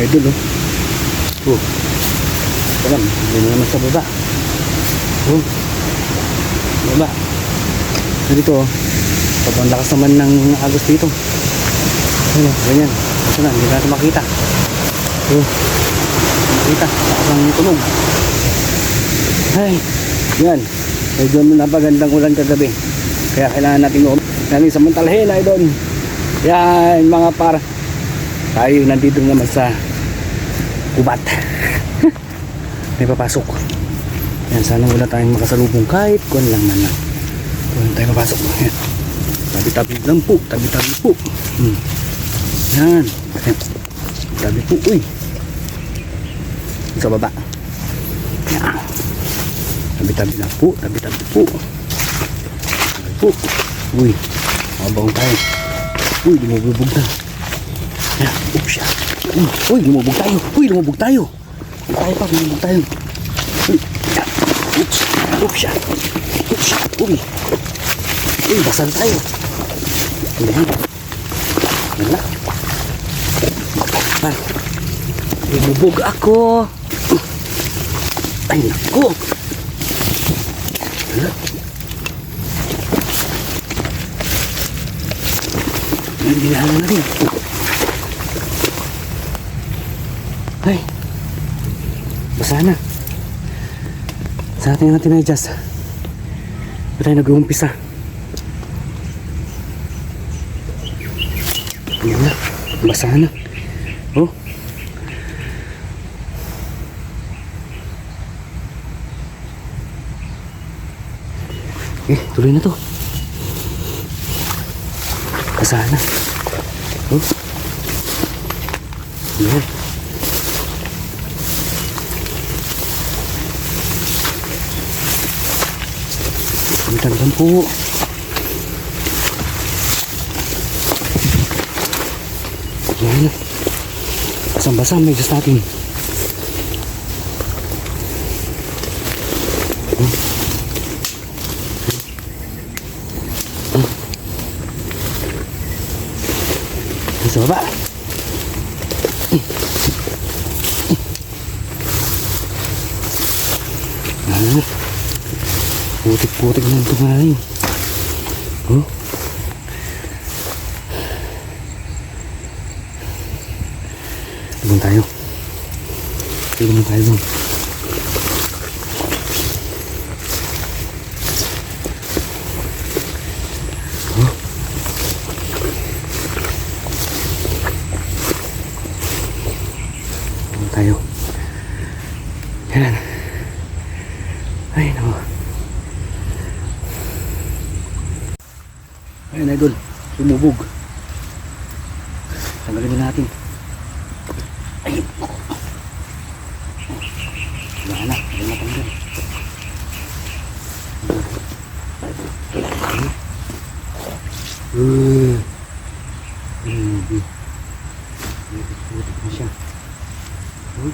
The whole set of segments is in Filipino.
idol oh. Oh. Alam, hindi na naman sa baba. Oh. Baba. Dito oh. Sobrang lakas naman ng agos dito. Ayun oh, ganyan. Ito na, hindi natin makita. Oh. Makita. Lakas ng tunog. Ay, yan. Medyo napagandang ulan kagabi. Kaya kailangan natin um natin samantalahin ay doon. Yan mga par. Tayo nandito naman sa kubat. May papasok. Yan, sana wala tayong makasalubong kahit kuwan lang man lang. Wala tayong papasok. Yan. Tabi-tabi lang po. Tabi-tabi po. Hmm. Yan. Tabi po. Uy. Sa baba. Yan. Tabi-tabi lang po. Tabi-tabi po. Tabi po. Uy. Mabawang tayo. Uy, lumubog na. Yan. Oops. Uy, uy, lumubog tayo. Uy, lumubog tayo. Tayo pa, lumubog tayo. Uy. Oops. yan. Oops. Uy. Uy, basan tayo. Yan. Yan na. Yan. Lumubog ako. Ay, naku. Hindi na na rin. Basa na. Sa atin natin na adjust. Ba tayo nag-uumpisa? Yan na. Basa na. Oh. Eh, tuloy na to. Basa na. Oh. Yan. Magandang po. Yan. Basang-basa may just natin. Sa baba. Ah. Putik-putik ng tumaling. Oh. Doon tayo. Doon tayo doon. Oh. Doon tayo. Yan. Ay, no. Ayun, idol. Sumubog. Tanggalin na natin. Ayun. Wala na. Wala na tanggal. Uh. Grabe. Putik na siya. Uy.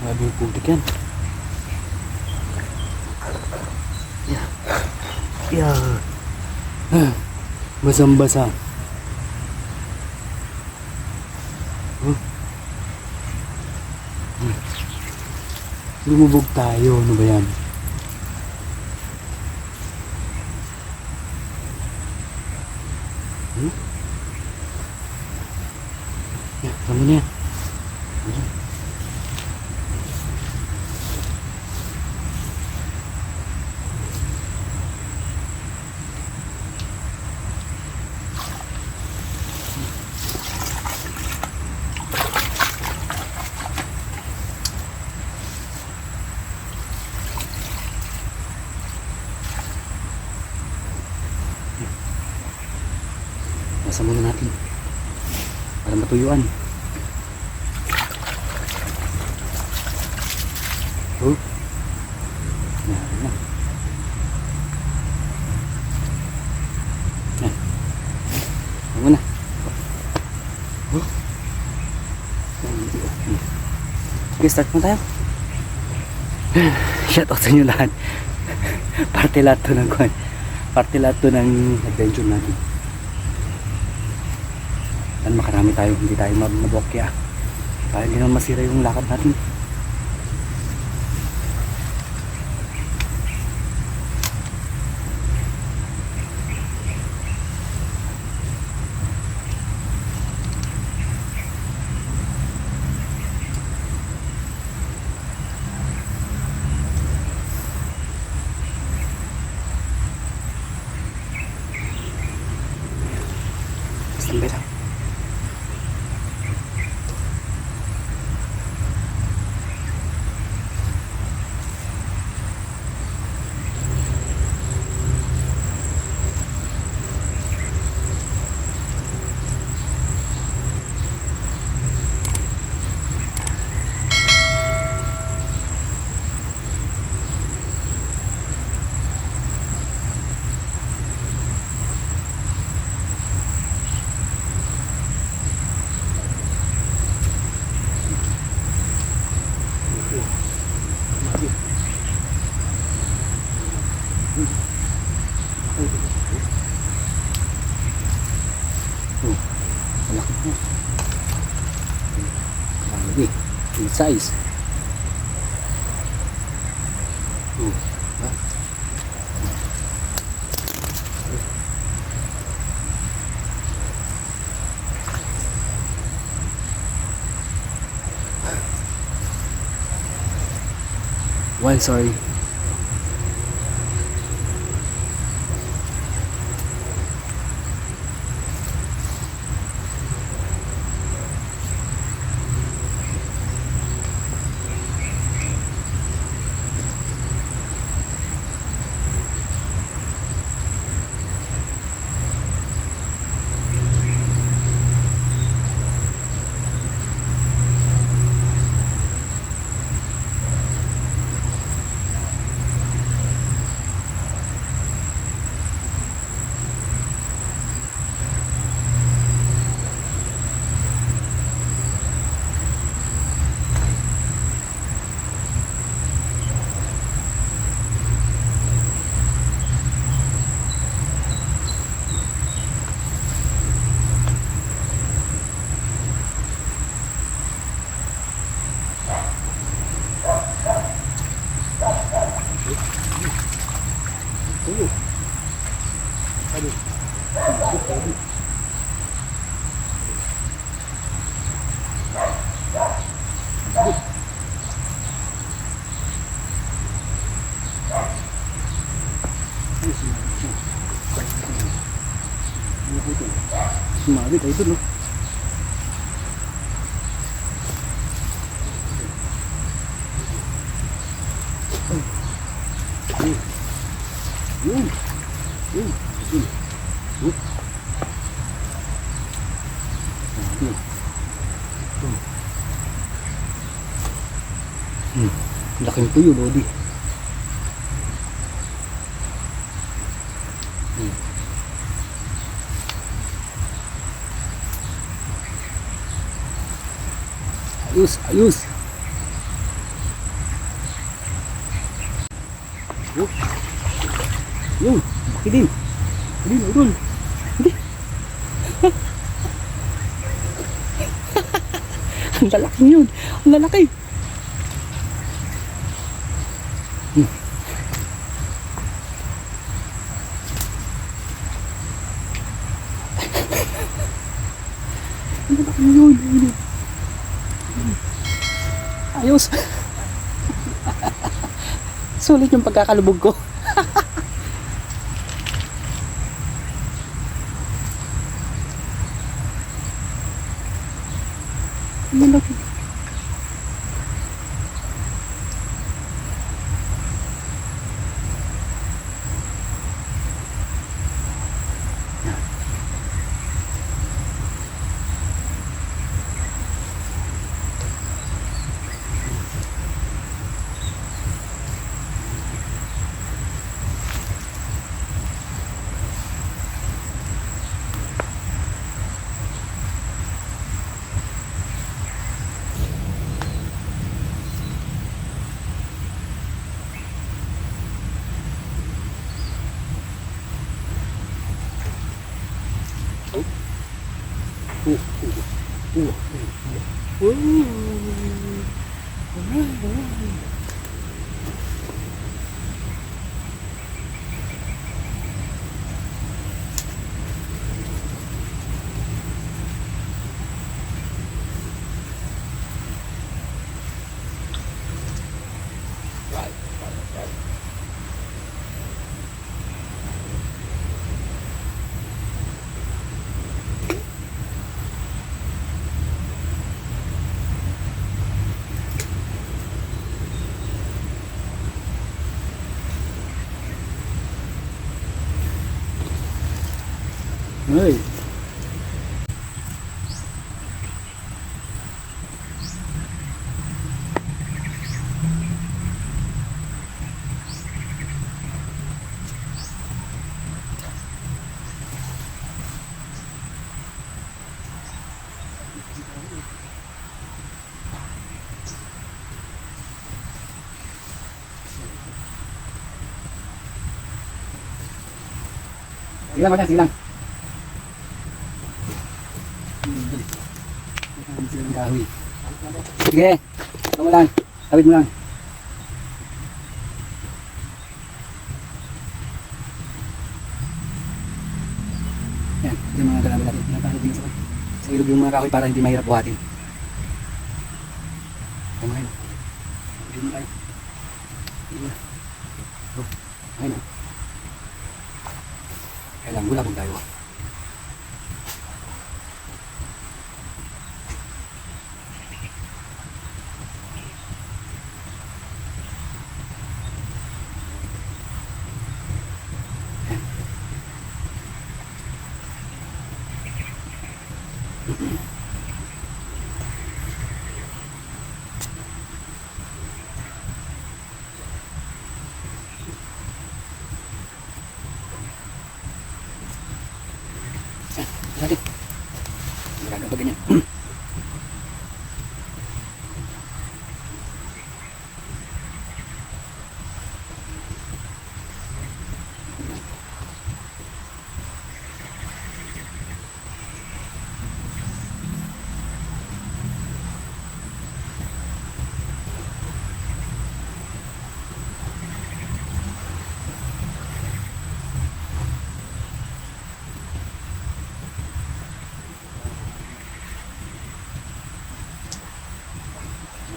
Grabe yung putik yan. Yeah. Yeah. Ah, Basang-basa. Oh. Hmm. Lumubog tayo. Ano ba yan? Yan. Ayan. Nasa muna natin. Para matuyuan. Oh. Yan na. Yan. Yan. Hmm. Okay, start mo tayo. Shout out sa inyo lahat. Parte lahat to ng kwan. parte lahat to ng adventure natin. Yan, makarami tayo, hindi tayo mab- mabokya. Para hindi naman masira yung lakad natin. Standby lang. Oh, malaki mo. Grabe. In size. Oh, ha? Well, sorry. Tuyo. Aduh. Aduh. Sumabit ay ito no. Yun. Yun. Yun. Yun. Hmm. Laking tuyo, Lodi. Hmm. Ayos, ayos. Oh. Yun, laki din. Hindi, udol. Hindi. Ang lalaki yun. Ang lalaki. Ang lalaki yun. Ayos. Sulit yung pagkakalubog ko. 那么多。Ang laki. Ay. Sige lang, Martin, sige lang. Kahoy. Sige, ito mo lang. Tawid mo lang. Yan, yung mga galabi natin. Natalo din sa, sa ilog yung mga kahoy para hindi mahirap buhatin. Mo kayo. Ito mo kayo. Ito mo. Oh, ayun oh. Kailangan bulabog tayo. Natin. Maganda pa ganyan.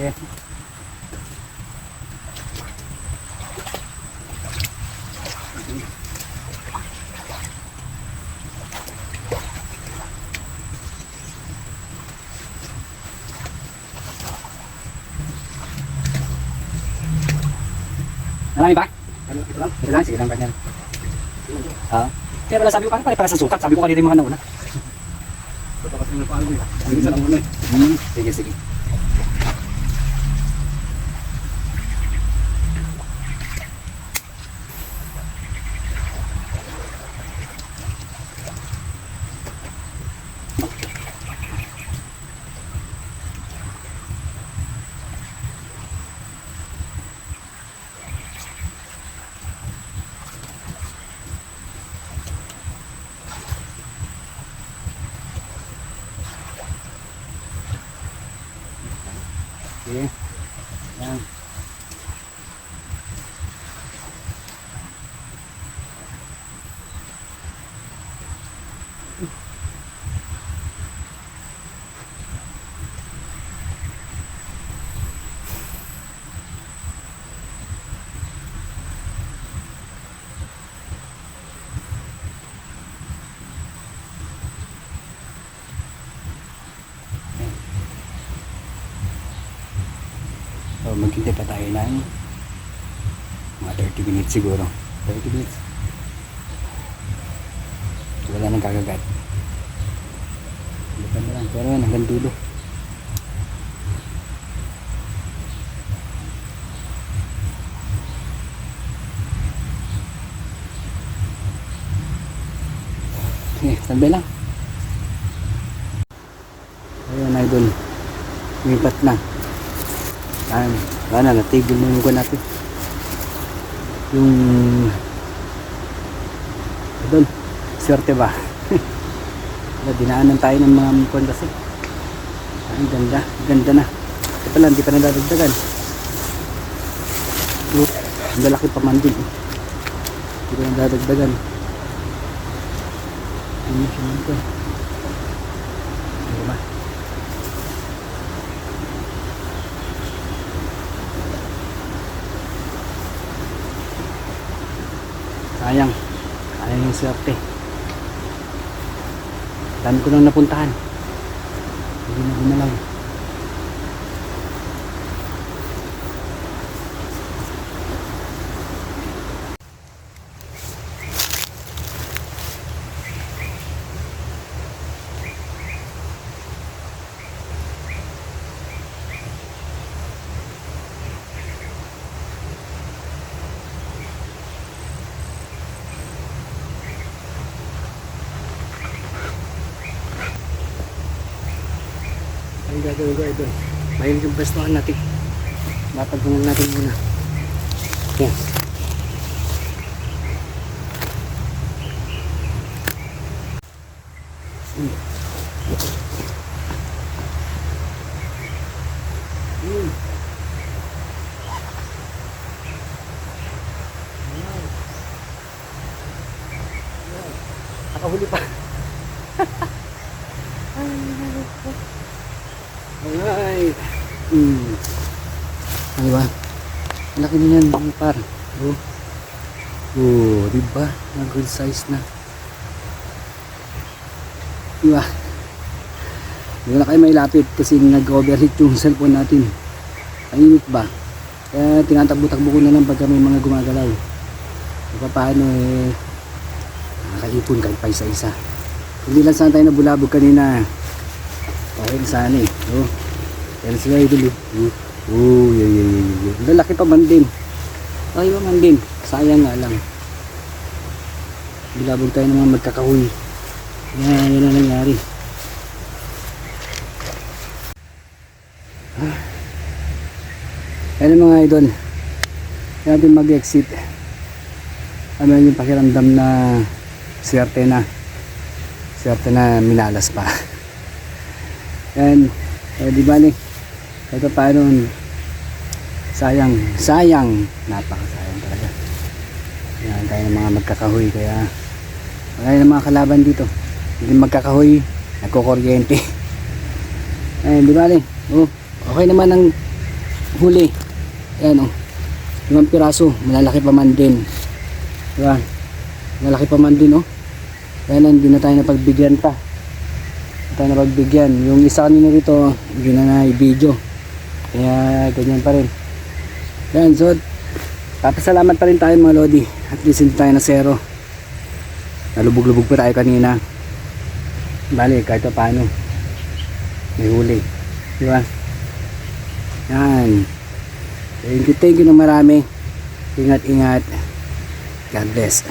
Yeah. Marami ba? Ito lang? Lang? Sige lang ganyan. Ha? Kaya pala sabi ko kanina para sa sukat. Sabi ko kanina yung mga nauna. Sige, sa nauna eh. Hmm, sige, sige. Sige. Yan. So, maghintay pa tayo ng mga 30 minutes siguro. 30 minutes. Wala nang kagagat. Lupan na lang. Pero yan, hanggang dulo. Sige, standby lang. Ayun, idol. Lumipat na. Ayan. Wala na, table na yung natin. Yung... Doon, swerte ba? Wala, dinaanan tayo ng mga kuha kasi. Ang ganda, ganda na. Ito pala, hindi pa nadadagdagan. Look, ang lalaki pa man din. eh. Hindi pa nadadagdagan. Ano siya ko? Ano ba? Sayang. Sayang yung swerte. Dami ko nang napuntahan. Hindi na gumalaw. Gagawin ko ito. Mahilig yung pwestuhan natin. Mapagpungan natin muna. Yan. Hmm. Hmm. Wow. Wow. Nakahuli pa. Alright. Hmm. Ano ba? Na yan, mga par. Oh. Oh, di ba? Mga good size na. Di ba? Hindi na kayo may lapit kasi nag-overheat yung cellphone natin. Ang init ba? Kaya tinatakbo-takbo ko na lang pagka may mga gumagalaw. Di ba paano eh, nakakaipon kahit pa isa-isa. Hindi lang sana tayo nabulabog kanina. Okay, sana eh. Oh. Yan sila idol eh. Oh, oh yeah, yeah, yeah, yeah. Ang Lalaki pa man din. Ay, man din. Sayang nga lang. Bilabog tayo ng mga magkakahoy. Yan, yan ang nangyari. Ah. Mga idol. Yan natin mag-exit. Ano yung pakiramdam na swerte na. Swerte na minalas pa. Yan. Eh, di ba Ito paano sayang, sayang, napakasayang talaga. Yan tayo ng mga magkakahoy kaya wala ng mga kalaban dito. Hindi magkakahoy, nagkukuryente. Ayun, di ba ni? Oh, okay naman ang huli. Ayan oh. Limang piraso, malalaki pa man din. Di ba? Malalaki pa man din oh. Kaya hindi na tayo napagbigyan pa tayo na pagbigyan yung isa kanina rito hindi na na-video kaya ganyan pa rin. Yan so papasalamat pa rin tayo mga lodi. At least hindi tayo na zero. Nalubog-lubog pa tayo kanina. Bali kahit pa paano. May huli. Di ba? Yan. Thank you thank you na marami. Ingat ingat. God bless